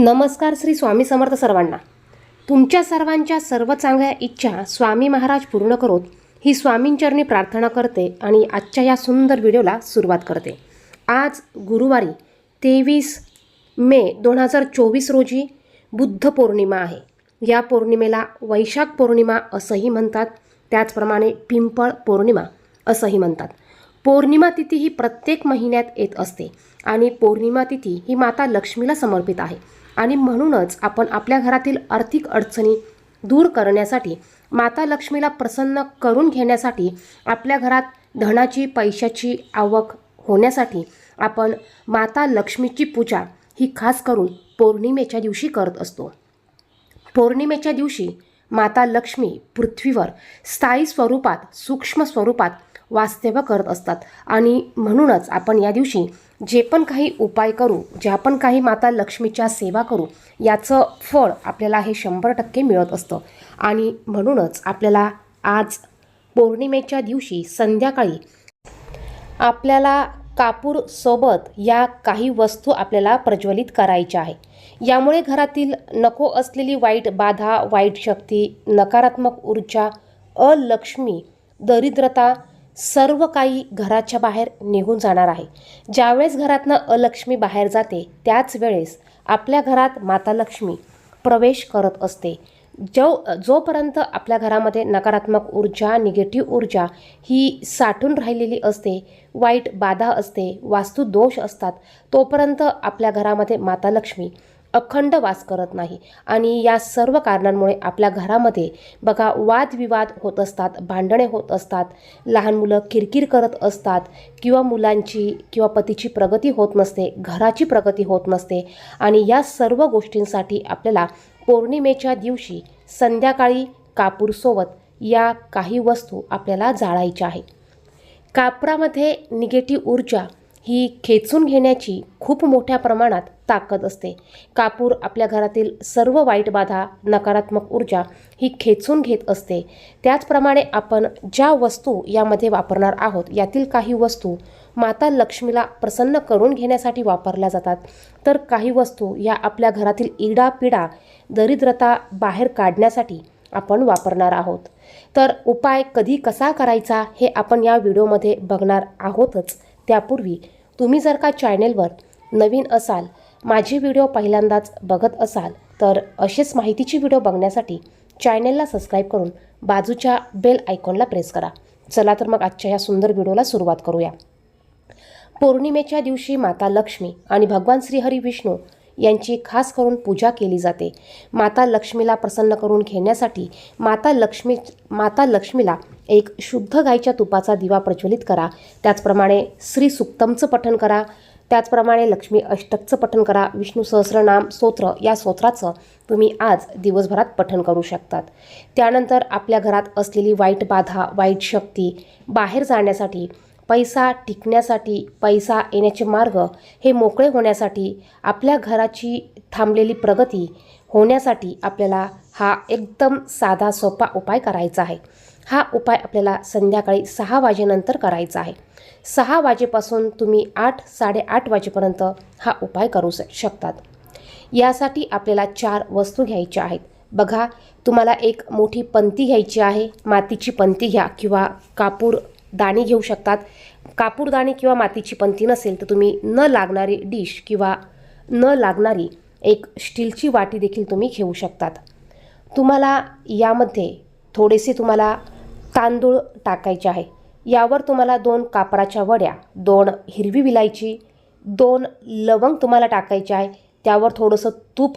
नमस्कार श्री स्वामी समर्थ सर्वांना. तुमच्या सर्वांच्या सर्व चांगल्या इच्छा स्वामी महाराज पूर्ण करोत ही स्वामींचरणी प्रार्थना करते आणि आजच्या या सुंदर व्हिडिओला सुरुवात करते. आज गुरुवारी तेवीस मे दोन हजार चोवीस रोजी बुद्ध पौर्णिमा आहे. या पौर्णिमेला वैशाख पौर्णिमा असंही म्हणतात त्याचप्रमाणे पिंपळ पौर्णिमा असंही म्हणतात. पौर्णिमा तिथी ही प्रत्येक महिन्यात येत असते आणि पौर्णिमा तिथी ही माता लक्ष्मीला समर्पित आहे. आणि म्हणूनच आपण आपल्या घरातील आर्थिक अडचणी दूर करण्यासाठी माता लक्ष्मीला प्रसन्न करून घेण्यासाठी आपल्या घरात धनाची पैशाची आवक होण्यासाठी आपण माता लक्ष्मीची पूजा ही खास करून पौर्णिमेच्या दिवशी करत असतो. पौर्णिमेच्या दिवशी माता लक्ष्मी पृथ्वीवर स्थायी स्वरूपात सूक्ष्म स्वरूपात वास्तव्य करत असतात आणि म्हणूनच आपण या दिवशी जे पण काही उपाय करू ज्या पण काही माता लक्ष्मीच्या सेवा करू याचं फळ आपल्याला हे शंभर टक्के मिळत असतं. आणि म्हणूनच आपल्याला आज पौर्णिमेच्या दिवशी संध्याकाळी आपल्याला कापूर सोबत या काही वस्तू आपल्याला प्रज्वलित करायच्या आहे यामुळे घरातील नको असलेली वाईट बाधा वाईट शक्ती नकारात्मक ऊर्जा अलक्ष्मी दरिद्रता सर्व काही घराच्या बाहेर निघून जाणार आहे. ज्यावेळेस घरातनं अलक्ष्मी बाहेर जाते त्याच वेळेस आपल्या घरात माता लक्ष्मी प्रवेश करत असते. जो जोपर्यंत आपल्या घरामध्ये नकारात्मक ऊर्जा निगेटिव्ह ऊर्जा ही साठून राहिलेली असते वाईट बाधा असते वास्तू दोष असतात तोपर्यंत आपल्या घरामध्ये माता लक्ष्मी अखंड वास करत नाही. आणि या सर्व कारणांमुळे आपल्या घरामध्ये बघा वादविवाद होत असतात भांडणे होत असतात लहान मुलं किरकिर करत असतात किंवा मुलांची किंवा पतीची प्रगती होत नसते घराची प्रगती होत नसते. आणि या सर्व गोष्टींसाठी आपल्याला पौर्णिमेच्या दिवशी संध्याकाळी कापूरसोबत या काही वस्तू आपल्याला जाळायच्या आहे कापरामध्ये निगेटिव्ह ऊर्जा ही खेचून घेण्याची खूप मोठ्या प्रमाणात ताकद असते. कापूर आपल्या घरातील सर्व वाईट बाधा नकारात्मक ऊर्जा ही खेचून घेत असते. त्याचप्रमाणे आपण ज्या वस्तू यामध्ये वापरणार आहोत यातील काही वस्तू माता लक्ष्मीला प्रसन्न करून घेण्यासाठी वापरल्या जातात. तर काही वस्तू या आपल्या घरातील इडापिडा दरिद्रता बाहेर काढण्यासाठी आपण वापरणार आहोत. तर उपाय कधी कसा करायचा हे आपण या व्हिडिओमध्ये बघणार आहोतच. त्यापूर्वी तुम्ही जर का चॅनेलवर नवीन असाल माझे व्हिडिओ पहिल्यांदाच बघत असाल तर असेच माहितीची व्हिडिओ बघण्यासाठी चॅनेलला सबस्क्राईब करून बाजूच्या बेल आयकॉनला प्रेस करा. चला तर मग आजच्या या सुंदर व्हिडिओला सुरुवात करूया. पौर्णिमेच्या दिवशी माता लक्ष्मी आणि भगवान श्रीहरी विष्णू यांची खास करून पूजा केली जाते. माता लक्ष्मीला प्रसन्न करून घेण्यासाठी माता लक्ष्मी माता लक्ष्मीला एक शुद्ध गाईच्या तुपाचा दिवा प्रज्वलित करा. त्याचप्रमाणे श्री सुक्तमचं पठण करा. त्याचप्रमाणे लक्ष्मी अष्टकचं पठण करा. विष्णू सहस्रनाम स्तोत्र या स्तोत्राचं तुम्ही आज दिवसभरात पठण करू शकतात. त्यानंतर आपल्या घरात असलेली वाईट बाधा वाईट शक्ती बाहेर जाण्यासाठी पैसा टिकण्यासाठी पैसा येण्याचे मार्ग हे मोकळे होण्यासाठी आपल्या घराची थांबलेली प्रगती होण्यासाठी आपल्याला हा एकदम साधा सोपा उपाय करायचा आहे. हा उपाय आपल्याला संध्याकाळी सहा वाजेनंतर करायचा आहे. सहा वाजेपासून तुम्ही आठ साडेआठ वाजेपर्यंत हा उपाय करू शकतात. यासाठी आपल्याला चार वस्तू घ्यायच्या आहेत. बघा तुम्हाला एक मोठी पंती घ्यायची आहे मातीची पंती घ्या किंवा कापूर दाणी घेऊ शकतात. कापूरदाणी किंवा मातीची पंती नसेल तर तुम्ही न लागणारी डिश किंवा न लागणारी एक स्टीलची वाटी देखील तुम्ही घेऊ शकतात. तुम्हाला यामध्ये थोडेसे तुम्हाला तांदूळ टाकायचे आहे. यावर तुम्हाला दोन कापराच्या वड्या दोन हिरवी विलायची दोन लवंग तुम्हाला टाकायचे आहे. त्यावर थोडंसं तूप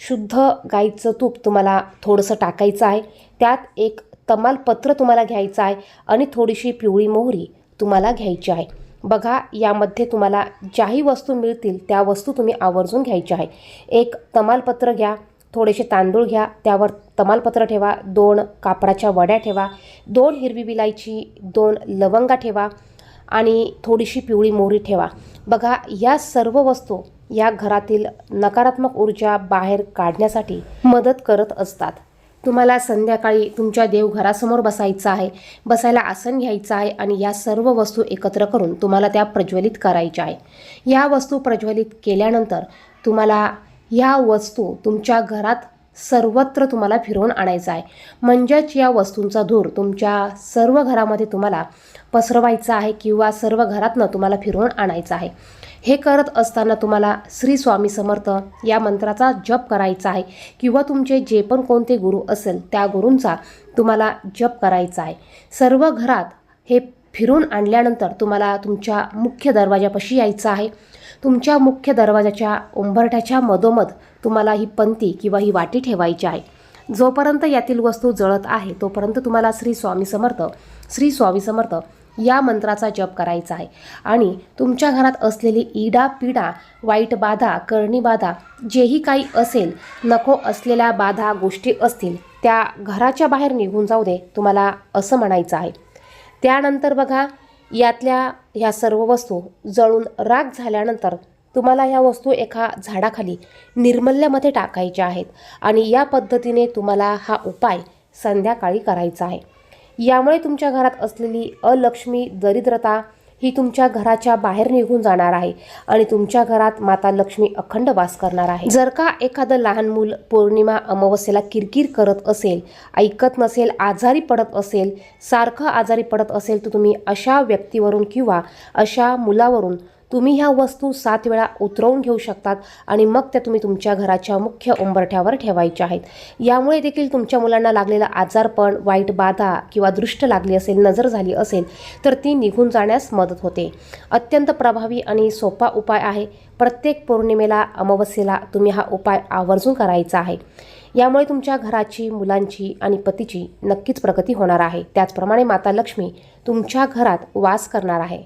शुद्ध गाईचं तूप तुम्हाला थोडंसं टाकायचं आहे. त्यात एक तमालपत्र तुम्हाला घ्यायचं आहे आणि थोडीशी पिवळी मोहरी तुम्हाला घ्यायची आहे. बघा यामध्ये तुम्हाला ज्याही वस्तू मिळतील त्या वस्तू तुम्ही आवर्जून घ्यायच्या आहे. एक तमालपत्र घ्या थोडेसे तांदूळ घ्या त्यावर तमालपत्र ठेवा दोन कापडाच्या वड्या ठेवा दोन हिरवी विलायची दोन लवंगा ठेवा आणि थोडीशी पिवळी मोहरी ठेवा. बघा या सर्व वस्तू या घरातील नकारात्मक ऊर्जा बाहेर काढण्यासाठी मदत करत असतात. तुम्हाला संध्याकाळी तुमच्या देवघरासमोर बसायचं आहे. बसायला आसन घ्यायचं आहे आणि या सर्व वस्तू एकत्र करून तुम्हाला त्या प्रज्वलित करायच्या आहे. या वस्तू प्रज्वलित केल्यानंतर तुम्हाला या वस्तू तुमच्या घरात सर्वत्र तुम्हाला फिरवून आणायचा आहे. म्हणजेच या वस्तूंचा धूर तुमच्या सर्व घरामध्ये तुम्हाला पसरवायचा आहे किंवा सर्व घरातनं तुम्हाला फिरवून आणायचं आहे. हे करत असताना तुम्हाला श्री स्वामी समर्थ या मंत्राचा जप करायचा आहे किंवा तुमचे जे पण कोणते गुरु असेल त्या गुरूंचा तुम्हाला जप करायचा आहे. सर्व घरात हे फिरून आणल्यानंतर तुम्हाला तुमच्या मुख्य दरवाजापाशी यायचं आहे. तुमच्या मुख्य दरवाजाच्या उंबरठ्याच्या मधोमध तुम्हाला ही पंती किंवा ही वाटी ठेवायची आहे. जोपर्यंत यातील वस्तू जळत आहे तोपर्यंत तुम्हाला श्री स्वामी समर्थ श्री स्वामी समर्थ या मंत्राचा जप करायचा आहे. आणि तुमच्या घरात असलेली इडा पिडा वाईट बाधा करणी बाधा जेही काही असेल नको असलेल्या बाधा गोष्टी असतील त्या घराच्या बाहेर निघून जाऊ दे तुम्हाला असं म्हणायचं आहे. त्यानंतर बघा यातल्या ह्या सर्व वस्तू जळून राग झाल्यानंतर तुम्हाला ह्या वस्तू एका झाडाखाली निर्मल्यामध्ये टाकायच्या आहेत. आणि या पद्धतीने तुम्हाला हा उपाय संध्याकाळी करायचा आहे. यामुळे तुमच्या घरात असलेली अलक्ष्मी दरिद्रता ही तुमच्या घराच्या बाहेर निघून जाणार आहे आणि तुमच्या घरात माता लक्ष्मी अखंड वास करणार आहे. जर का एखादं लहान मूल पौर्णिमा अमावस्येला किरकिर करत असेल ऐकत नसेल आजारी पडत असेल सारखं आजारी पडत असेल तर तुम्ही अशा व्यक्तीवरून किंवा अशा मुलावरून तुम्ही ह्या वस्तू सात वेळा उतरवून घेऊ शकतात आणि मग त्या तुम्ही तुमच्या घराच्या मुख्य उंबरठ्यावर ठेवायच्या आहेत. यामुळे देखील तुमच्या मुलांना लागलेला आजारपण वाईट बाधा किंवा दृष्ट लागली असेल नजर झाली असेल तर ती निघून जाण्यास मदत होते. अत्यंत प्रभावी आणि सोपा उपाय आहे. प्रत्येक पौर्णिमेला अमावस्येला तुम्ही हा उपाय आवर्जून करायचा आहे. यामुळे तुमच्या घराची मुलांची आणि पतीची नक्कीच प्रगती होणार आहे. त्याचप्रमाणे माता लक्ष्मी तुमच्या घरात वास करणार आहे.